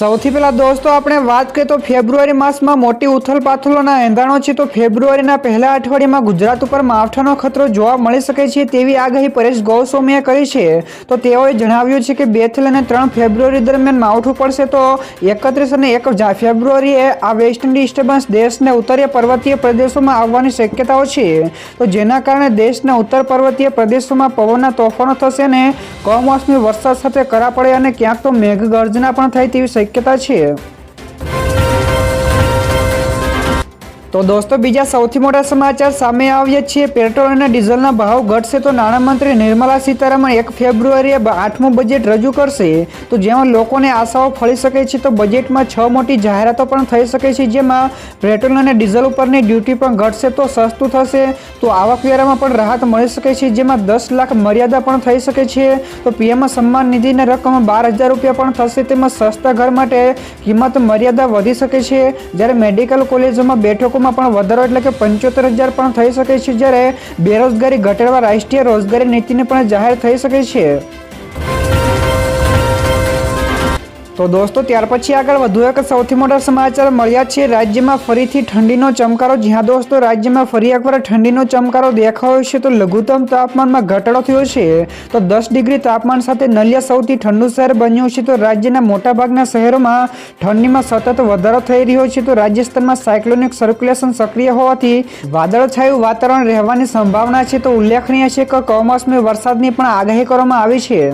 સૌથી પહેલાં દોસ્તો, આપણે વાત કરીએ તો ફેબ્રુઆરી માસમાં મોટી ઉથલપાથલોના એંધાણો છે. તો ફેબ્રુઆરીના પહેલા અઠવાડિયામાં ગુજરાત ઉપર માવઠાનો ખતરો જોવા મળી શકે છે તેવી આગાહી પરેશ ગૌસ્વામીએ કરી છે. તો તેઓએ જણાવ્યું છે કે બેથી લઈને ત્રણ ફેબ્રુઆરી દરમિયાન માવઠું પડશે તો એકત્રીસ અને એક ફેબ્રુઆરીએ આ વેસ્ટર્ન ડિસ્ટર્બન્સ દેશને ઉત્તરીય પર્વતીય પ્રદેશોમાં આવવાની શક્યતાઓ છે. તો જેના કારણે દેશના ઉત્તર પર્વતીય પ્રદેશોમાં પવનના તોફાનો થશે અને કમોસમી વરસાદ સાથે કરા પડે અને ક્યાંક તો મેઘગર્જના પણ થાય તેવી શક્યતા છે તો દોસ્તો, બીજા સૌથી મોટા સમાચાર સામે આવ્યા છીએ. પેટ્રોલ અને ડીઝલના ભાવ ઘટશે તો નાણામંત્રી નિર્મલા સીતારામન એક ફેબ્રુઆરીએ આઠમું બજેટ રજૂ કરશે. તો જેમાં લોકોને આશાઓ ફળી શકે છે, તો બજેટમાં છ મોટી જાહેરાતો પણ થઈ શકે છે, જેમાં પેટ્રોલ અને ડીઝલ ઉપરની ડ્યુટી પણ ઘટશે તો સસ્તું થશે. તો આવકવેરામાં પણ રાહત મળી શકે છે, જેમાં દસ લાખ મર્યાદા પણ થઈ શકે છે. તો પીએમ સન્માન નિધિની રકમ બાર હજાર રૂપિયા પણ થશે, તેમાં સસ્તા ઘર માટે કિંમત મર્યાદા વધી શકે છે. જ્યારે મેડિકલ કોલેજોમાં બેઠકોમાં પણ વધારો એટલે કે પંચોતેર હજાર પણ થઈ શકે છે જ્યારે બેરોજગારી ઘટાડવા રાષ્ટ્રીય રોજગારી નીતિને પણ જાહેર થઈ શકે છે. તો દોસ્તો, ત્યાર પછી આગળ વધુ એક સૌથી મોટા સમાચાર મળ્યા છે. રાજ્યમાં ફરીથી ઠંડીનો ચમકારો. જ્યાં દોસ્તો, રાજ્યમાં ફરી એકવાર ઠંડીનો ચમકારો દેખાયો છે, તો લઘુત્તમ તાપમાનમાં ઘટાડો થયો છે. તો દસ ડિગ્રી તાપમાન સાથે નલિયા સૌથી ઠંડુ શહેર બન્યું છે. તો રાજ્યના મોટાભાગના શહેરોમાં ઠંડીમાં સતત વધારો થઈ રહ્યો છે. તો રાજસ્થાનમાં સાયક્લોનિક સર્ક્યુલેશન સક્રિય હોવાથી વાદળછાયું વાતાવરણ રહેવાની સંભાવના છે. તો ઉલ્લેખનીય છે કે કમોસમી વરસાદની પણ આગાહી કરવામાં આવી છે.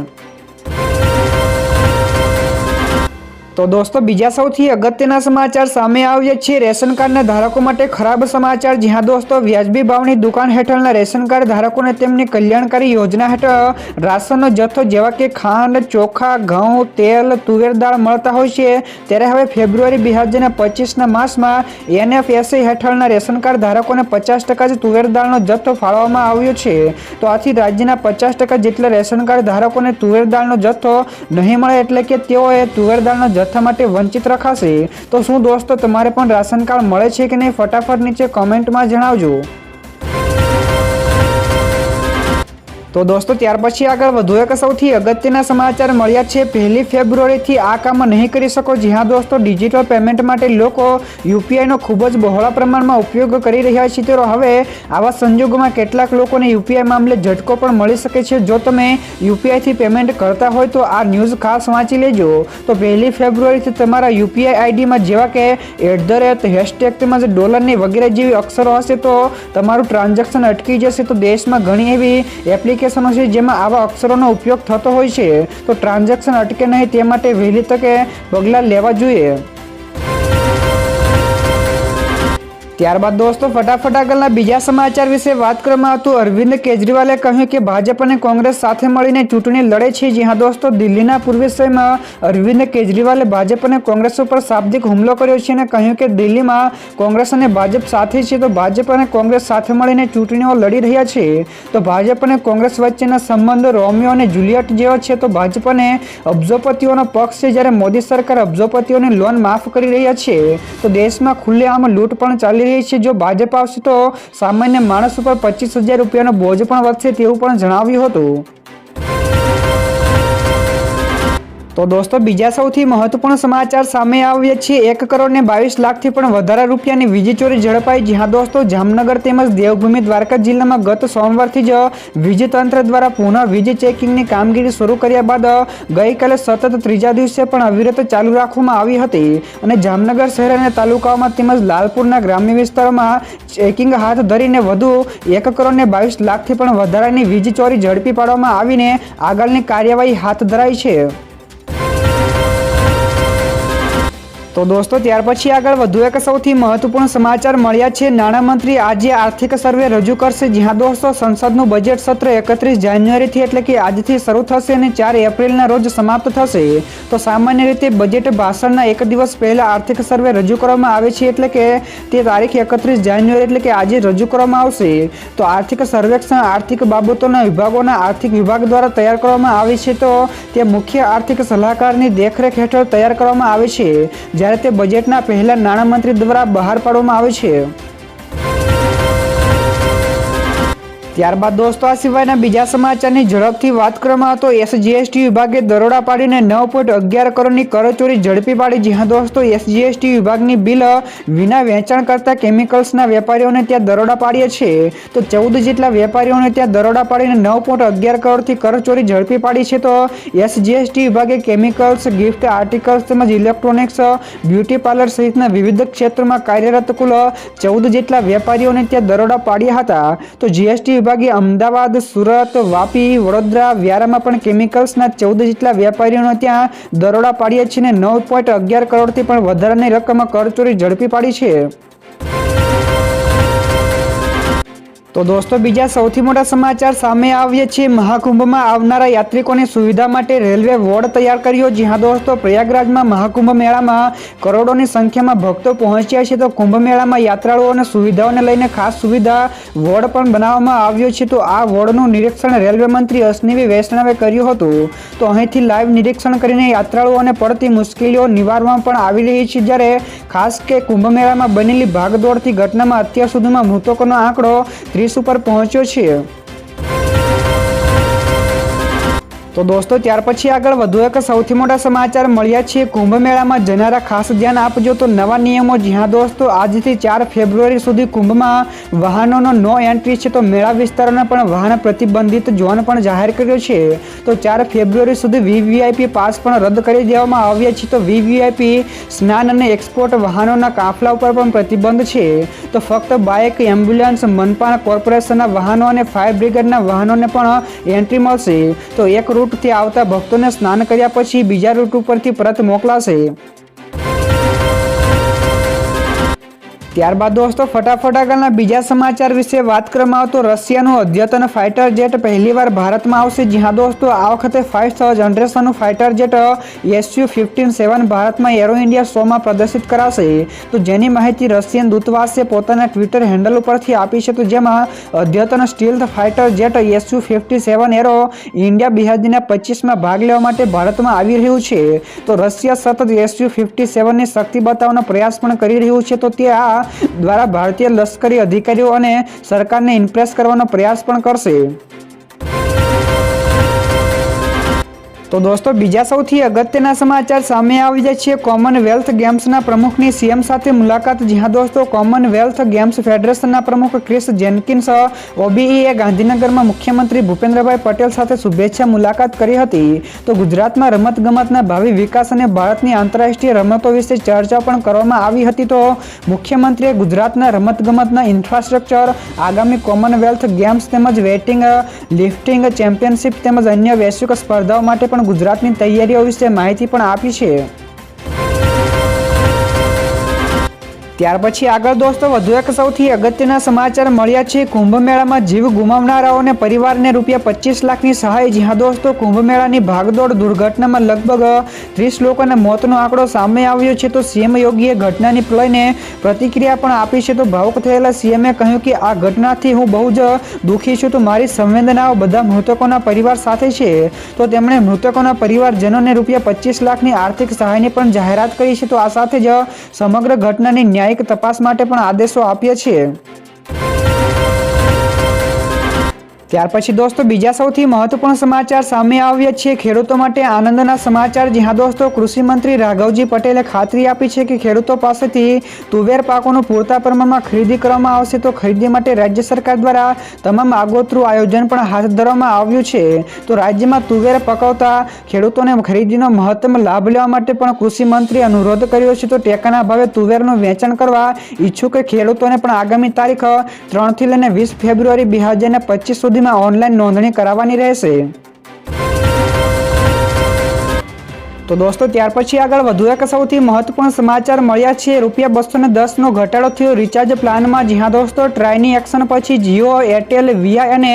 તો દોસ્તો, બીજા સૌથી અગત્યના સમાચાર સામે આવ્યા છે. રેશન કાર્ડના ધારકો માટે ખરાબ સમાચાર. જ્યાં દોસ્તો, વ્યાજબી ભાવની દુકાન હેઠળના રેશન કાર્ડ ધારકોને તેમની કલ્યાણકારી યોજના હેઠળ રાશનનો જથ્થો જેવા કે ખાંડ, ચોખા, ઘઉં, તેલ, તુવેર દાળ મળતા હોય છે. ત્યારે હવે ફેબ્રુઆરી બે હજાર પચીસના માસમાં એનએફએસએ હેઠળના રેશન કાર્ડ ધારકોને પચાસ ટકા જ તુવેર દાળનો જથ્થો ફાળવવામાં આવ્યો છે. તો આથી રાજ્યના પચાસ ટકા જેટલા રેશન કાર્ડ ધારકોને તુવેર દાળનો જથ્થો નહીં મળે એટલે કે તેઓએ તુવેર દાળનો જથ્થા માટે વંચિત રખાશે તો શું દોસ્તો, તમારે પણ રાશન કાર્ડ મળે છે કે નહીં? ફટાફટ નીચે કમેન્ટમાં જણાવજો. તો દોસ્તો, ત્યાર પછી આગળ વધુ એક સૌથી અગત્યના સમાચાર મળ્યા છે. પહેલી ફેબ્રુઆરીથી આ કામ નહીં કરી શકો. જ્યાં દોસ્તો ડિજિટલ પેમેન્ટ માટે લોકો યુપીઆઈનો ખૂબ જ બહોળા પ્રમાણમાં ઉપયોગ કરી રહ્યા છે. તો હવે આવા સંજોગોમાં કેટલાક લોકોને યુપીઆઈ મામલે ઝટકો પણ મળી શકે છે. જો તમે યુપીઆઈથી પેમેન્ટ કરતા હોય તો આ ન્યૂઝ ખાસ વાંચી લેજો. તો પહેલી ફેબ્રુઆરીથી તમારા યુપીઆઈ આઈડીમાં જેવા કે એટ ધ રેટ હેશટેગ તેમજ ડોલરની વગેરે જેવી અક્ષરો હશે તો તમારું ટ્રાન્ઝેક્શન અટકી જશે. તો દેશમાં ઘણી એવી એપ્લિકેશનો છે, જેમાં આવા અક્ષરોનો ઉપયોગ થતો હોય છે, તો ટ્રાન્ઝેક્શન અટકે નહીં, તે માટે વહેલી તકે પગલાં લેવા જોઈએ. ત્યારબાદ દોસ્તો, ફટાફટ આગળના બીજા સમાચાર વિશે વાત કરવામાં આવતું. અરવિંદ કેજરીવાલે કહ્યું કે ભાજપ અને કોંગ્રેસ સાથે મળીને ચૂંટણી લડે છે. જ્યાં દોસ્તો, દિલ્હીના પૂર્વેશયમાં અરવિંદ કેજરીવાલે ભાજપ અને કોંગ્રેસ ઉપર શાબ્દિક હુમલો કર્યો છે અને કહ્યું કે દિલ્હીમાં કોંગ્રેસ અને ભાજપ સાથે છે, તો ભાજપ અને કોંગ્રેસ સાથે મળીને ચૂંટણીઓ લડી રહ્યા છે. તો ભાજપ અને કોંગ્રેસ વચ્ચેના સંબંધો રોમિયો અને જુલિયટ જેવા છે, તો ભાજપ અને અબજોપતિઓનો પક્ષ છે, જ્યારે મોદી સરકાર અબજોપતિઓની લોન માફ કરી રહ્યા છે. તો દેશમાં ખુલ્લેઆમ લૂંટ પણ ચાલી રહી છે જો ભાજપ આવશે તો સામાન્ય માણસ ઉપર પચીસ હજાર રૂપિયાનો બોજ પણ વધશે તેવું પણ જણાવ્યું હતું. તો દોસ્તો, બીજા સૌથી મહત્વપૂર્ણ સમાચાર સામે આવ્યા છે એક કરોડ ને બાવીસ લાખથી પણ વધારે રૂપિયાની વીજ ચોરી ઝડપાઈ. જ્યાં દોસ્તો, જામનગર તેમજ દેવભૂમિ દ્વારકા જિલ્લામાં ગત સોમવારથી જ વીજતંત્ર દ્વારા પુનઃ વીજ ચેકિંગની કામગીરી શરૂ કર્યા બાદ ગઈકાલે સતત ત્રીજા દિવસે પણ અવિરત ચાલુ રાખવામાં આવી હતી. અને જામનગર શહેર અને તાલુકાઓમાં તેમજ લાલપુરના ગ્રામ્ય વિસ્તારોમાં ચેકિંગ હાથ ધરીને વધુ એક કરોડ ને બાવીસ લાખથી પણ વધારાની વીજ ચોરી ઝડપી પાડવામાં આવીને આગળની કાર્યવાહી હાથ ધરાઈ છે. તો દોસ્તો, ત્યાર પછી આગળ વધુ એક સૌથી મહત્વપૂર્ણ સમાચાર મળ્યા છે. નાણામંત્રી આજે આર્થિક સર્વે રજૂ કરશે, જ્યાં દોસ્તો, સંસદનું બજેટ સત્ર એકત્રીસ જાન્યુઆરીથી એટલે કે આજથી શરૂ થશે અને ચાર એપ્રિલના રોજ સમાપ્ત થશે. તો સામાન્ય રીતે બજેટ ભાષણના એક દિવસ પહેલાં આર્થિક સર્વે રજૂ કરવામાં આવે છે એટલે કે તે તારીખ એકત્રીસ જાન્યુઆરી એટલે કે આજે રજૂ કરવામાં આવશે. તો આર્થિક સર્વેક્ષણ આર્થિક બાબતોના વિભાગોના આર્થિક વિભાગ દ્વારા તૈયાર કરવામાં આવે છે. તો તે મુખ્ય આર્થિક સલાહકારની દેખરેખ હેઠળ તૈયાર કરવામાં આવે છે. જ્યારે તે બજેટના પહેલા નાણામંત્રી દ્વારા બહાર પાડવામાં આવે છે. ત્યારબાદ દોસ્તો, આ સિવાયના બીજા સમાચારની ઝડપથી વાત કરવામાં તો એસજીએસટી વિભાગે દરોડા પાડીને નવ પોઈન્ટ અગિયાર કરોડની કરચોરી ઝડપી પાડી જ્યાં દોસ્તો એસજીએસટી વિભાગની બિલ વિના વેચાણ કરતા કેમિકલ્સના વેપારીઓને ત્યાં દરોડા પાડીએ છે. તો ચૌદ જેટલા વેપારીઓને ત્યાં દરોડા પાડીને નવ પોઈન્ટ અગિયાર કરોડથી કરચોરી ઝડપી પાડી છે. તો એસજીએસટી વિભાગે કેમિકલ્સ, ગિફ્ટ આર્ટિકલ્સ તેમજ ઇલેક્ટ્રોનિક્સ, બ્યુટી પાર્લર સહિતના વિવિધ ક્ષેત્રોમાં કાર્યરત કુલ ચૌદ જેટલા વેપારીઓને ત્યાં દરોડા પાડ્યા હતા. તો જીએસટી વિભાગે અમદાવાદ, સુરત, વાપી, વડોદરા, વ્યારામાં પણ કેમિકલ્સના ચૌદ જેટલા વેપારીઓને ત્યાં દરોડા પાડ્યા છે અને નવ પોઈન્ટ અગિયાર કરોડથી પણ વધારાની રકમ કરચોરી ઝડપી પાડી છે. તો દોસ્તો, બીજા સૌથી મોટા સમાચાર સામે આવ્યા છે મહાકુંભમાં આવનારા યાત્રિકોની સુવિધા માટે રેલવે વોર્ડ તૈયાર કર્યો. જ્યાં દોસ્તો, પ્રયાગરાજમાં મહાકુંભ મેળામાં કરોડોની સંખ્યામાં ભક્તો પહોંચ્યા છે. તો કુંભ મેળામાં યાત્રાળુઓને સુવિધાઓને લઈને ખાસ સુવિધા વોર્ડ પણ બનાવવામાં આવ્યો છે. તો આ વોર્ડનું નિરીક્ષણ રેલવે મંત્રી અશ્વિની વૈષ્ણવે કર્યું હતું. તો અહીંથી લાઈવ નિરીક્ષણ કરીને યાત્રાળુઓને પડતી મુશ્કેલીઓ નિવારવામાં પણ આવી રહી છે. જ્યારે ખાસ કે કુંભ મેળામાં બનેલી ભાગદોડથી ઘટનામાં અત્યાર સુધીમાં મૃતકોનો આંકડો ત્રીસ ઉપર પહોંચ્યો છે તો દોસ્તો, ત્યાર પછી આગળ વધુ એક સૌથી મોટા સમાચાર મળ્યા છે. કુંભ મેળામાં જનારા ખાસ ધ્યાન આપજો તો નવા નિયમો. જ્યાં દોસ્તો, આજથી ચાર ફેબ્રુઆરી સુધી કુંભમાં વાહનોનો નો એન્ટ્રી છે તો મેળા વિસ્તારોના પણ વાહન પ્રતિબંધિત ઝોન પણ જાહેર કર્યો છે. તો ચાર ફેબ્રુઆરી સુધી વીવીઆઈપી પાસ પણ રદ કરી દેવામાં આવ્યા છે. તો વીવીઆઈપી સ્નાન અને એક્સપોર્ટ વાહનોના કાફલા ઉપર પણ પ્રતિબંધ છે. તો ફક્ત બાઇક, એમ્બ્યુલન્સ મનપા કોર્પોરેશનના વાહનો અને ફાયર બ્રિગેડના વાહનોને પણ એન્ટ્રી મળશે. તો એક રૂટથી આવતા ભક્તોને સ્નાન કર્યા પછી બીજા રૂટ ઉપરથી પરત મોકલાશે. ત્યારબાદ દોસ્તો, ફટાફટ આગળના બીજા સમાચાર વિશે વાત કરવામાં આવે તો રશિયાનું અદ્યતન ફાઇટર જેટ પહેલીવાર ભારતમાં આવશે. જ્યાં દોસ્તો, આ વખતે five જનરેશનનું fighter jet SU fifteen seven ભારતમાં એરો ઇન્ડિયા શોમાં પ્રદર્શિત કરાશે. તો જેની માહિતી રશિયન દૂતાવાસે પોતાના ટ્વિટર હેન્ડલ ઉપરથી આપી છે, તો જેમાં અદ્યતન stealth fighter jet SU fifty seven aero India બે પચીસમાં ભાગ લેવા માટે ભારતમાં આવી રહ્યું છે. તો રશિયા સતત એસયુ ફિફ્ટી સેવનની શક્તિ બતાવવાનો પ્રયાસ પણ કરી રહ્યું છે. તો તે આ દ્વારા ભારતીય લશ્કરી અધિકારીઓ અને સરકારને ઇમ્પ્રેસ કરવાનો પ્રયાસ પણ કરશે. તો દોસ્તો, બીજા સૌથી અગત્યના સમાચાર સામે આવી જાય છે. કોમનવેલ્થ ગેમ્સના પ્રમુખની સીએમ સાથે મુલાકાત. જ્યાં દોસ્તો કોમનવેલ્થ ગેમ્સ ફેડરેશનના પ્રમુખ ક્રિસ જેનકિન્સ ઓબીઈએ ગાંધીનગરમાં મુખ્યમંત્રી ભૂપેન્દ્રભાઈ પટેલ સાથે શુભેચ્છા મુલાકાત કરી હતી. તો ગુજરાતમાં રમતગમતના ભાવિ વિકાસ અને ભારતની આંતરરાષ્ટ્રીય રમતો વિશે ચર્ચા પણ કરવામાં આવી હતી. તો મુખ્યમંત્રીએ ગુજરાતના રમતગમતના ઇન્ફ્રાસ્ટ્રક્ચર આગામી કોમનવેલ્થ ગેમ્સ તેમજ વેટિંગ લિફ્ટિંગ ચેમ્પિયનશિપ તેમજ અન્ય વૈશ્વિક સ્પર્ધાઓ માટે પણ ગુજરાતની તૈયારીઓ વિશે માહિતી પણ આપી છે. ત્યાર પછી આગળ દોસ્તો, વધુ એક સૌથી અગત્યના સમાચાર મળ્યા છે. કુંભ મેળામાં જીવ ગુમાવનારાઓને પરિવારને રૂપિયા પચીસ લાખની સહાય. જ્યાં દોસ્તો કુંભ મેળાની ભાગદોડ દુર્ઘટનામાં લગભગ ત્રીસ લોકોના મોતનો આંકડો સામે આવ્યો છે. તો સીએમ યોગીએ ઘટનાની લઈને પ્રતિક્રિયા પણ આપી છે. તો ભાવુક થયેલા સીએમએ કહ્યું કે, આ ઘટનાથી હું બહુ જ દુઃખી છું. તો મારી સંવેદનાઓ બધા મૃતકોના પરિવાર સાથે છે. તો તેમણે મૃતકોના પરિવારજનોને રૂપિયા પચીસ લાખની આર્થિક સહાયની પણ જાહેરાત કરી છે. તો આ સાથે જ સમગ્ર ઘટનાની ન્યાયિક તપાસ માટે પણ આદેશો આપ્યા છે ત્યાર પછી દોસ્તો, બીજા સૌથી મહત્વપૂર્ણ સમાચાર સામે આવ્યા છે. ખેડૂતો માટે આનંદના સમાચાર. જ્યાં દોસ્તો કૃષિમંત્રી રાઘવજી પટેલે ખાતરી આપી છે કે ખેડૂતો પાસેથી તુવેર પાકોનું પૂરતા પ્રમાણમાં ખરીદી કરવામાં આવશે તો ખરીદી માટે રાજ્ય સરકાર દ્વારા તમામ આગોતરું આયોજન પણ હાથ ધરવામાં આવ્યું છે. તો રાજ્યમાં તુવેર પકવતા ખેડૂતોને ખરીદીનો મહત્તમ લાભ લેવા માટે પણ કૃષિમંત્રીએ અનુરોધ કર્યો છે. તો ટેકાના ભાવે તુવેરનું વેચાણ કરવા ઈચ્છુક ખેડૂતોને પણ આગામી તારીખ ત્રણથી લઈને વીસ ફેબ્રુઆરી બે હજાર પચીસ સુધી સુધીમાં ઓનલાઈન નોંધણી કરાવવાની રહેશે. તો દોસ્તો, ત્યાર પછી આગળ વધુ એક સૌથી મહત્વપૂર્ણ સમાચાર મળ્યા છે. રૂપિયા બસો ને દસનો ઘટાડો થયો. રિચાર્જ પ્લાનમાં જ્યાં દોસ્તો, ટ્રાયની એક્શન પછી જીઓ એરટેલ વીઆઈ અને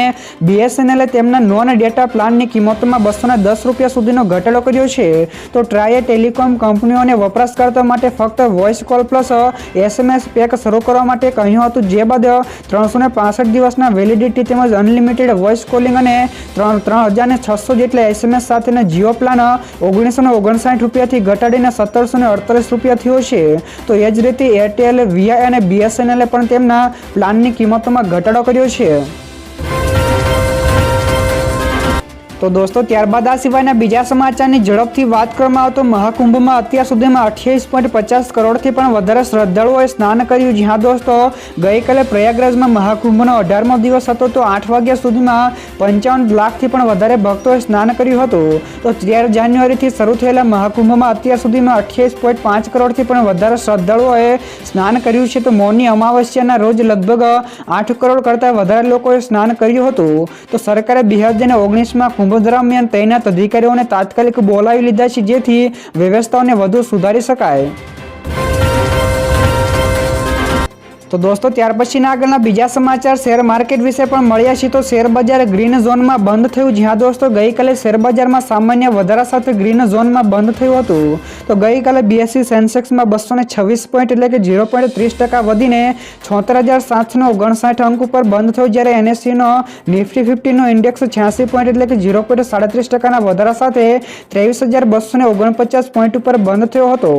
બીએસએનએલે તેમના નોન ડેટા પ્લાનની કિંમતોમાં બસો દસ રૂપિયા સુધીનો ઘટાડો કર્યો છે. તો ટ્રાયે ટેલિકોમ કંપનીઓને વપરાશકર્તા માટે ફક્ત voice call plus SMS pack શરૂ કરવા માટે કહ્યું હતું. જે બાદ ત્રણસો પાસઠ દિવસના વેલિડિટી તેમજ અનલિમિટેડ વોઇસ કોલિંગ અને ત્રણ ત્રણ હજાર છસો જેટલા એસએમએસ સાથેના જીઓ પ્લાન ઓગણીસો ઓગણસાઠ રૂપિયાથી ઘટાડીને સત્તરસો ને અડતાલીસ રૂપિયા થયો છે. તો એ જ રીતે એરટેલ વીઆઈ અને બીએસએનએલે પણ તેમના પ્લાનની કિંમતોમાં ઘટાડો કર્યો છે. તો દોસ્તો, ત્યારબાદ આ સિવાયના બીજા સમાચારની ઝડપથી વાત કરવામાં આવે તો મહાકુંભમાં અત્યાર સુધીમાં અઠ્યાવીસ પોઈન્ટ પચાસ કરોડથી પણ વધારે શ્રદ્ધાળુઓએ સ્નાન કર્યું. જ્યાં દોસ્તો, ગઈકાલે પ્રયાગરાજમાં મહાકુંભનો અઢારમો દિવસ હતો, તો આઠ વાગ્યા સુધીમાં પંચાવન લાખથી પણ વધારે ભક્તોએ સ્નાન કર્યું હતું. તો તેર જાન્યુઆરીથી શરૂ થયેલા મહાકુંભમાં અત્યાર સુધીમાં અઠ્યાવીસ પોઈન્ટ પાંચ કરોડથી પણ વધારે શ્રદ્ધાળુઓએ સ્નાન કર્યું છે. તો મૌની અમાવસ્યાના રોજ લગભગ આઠ કરોડ કરતાં વધારે લોકોએ સ્નાન કર્યું હતું. તો સરકારે બે હજાર ઓગણીસમાં કુંભ દરમિયાન તૈનાત અધિકારીઓને તાત્કાલિક બોલાવી લીધા છે જેથી વ્યવસ્થાઓને વધુ સુધારી શકાય. તો દોસ્તો, ત્યાર પછીના આગળના બીજા સમાચાર શેર માર્કેટ વિશે પણ મળ્યા છે. તો શેર બજાર ગ્રીન ઝોનમાં બંધ થયું જ્યાં દોસ્તો, ગઈકાલે શેર બજારમાં સામાન્ય વધારા સાથે ગ્રીન ઝોનમાં બંધ થયું હતું. તો ગઈકાલે બીએસસી સેન્સેક્સમાં બસો છવ્વીસ પોઈન્ટ એટલે કે ઝીરો પોઈન્ટ ત્રીસ ટકા વધીને છોતેર હજાર સાતસો ઓગણસાઠ અંક ઉપર બંધ થયો. જ્યારે એનએસસીનો નિફ્ટી ફિફ્ટીનો ઇન્ડેક્સ છ્યાસી પોઈન્ટ એટલે કે ઝીરો પોઈન્ટ સાડત્રીસ ટકાના વધારા સાથે ત્રેવીસ હજાર બસો ઓગણપચાસ પોઈન્ટ ઉપર બંધ થયો હતો.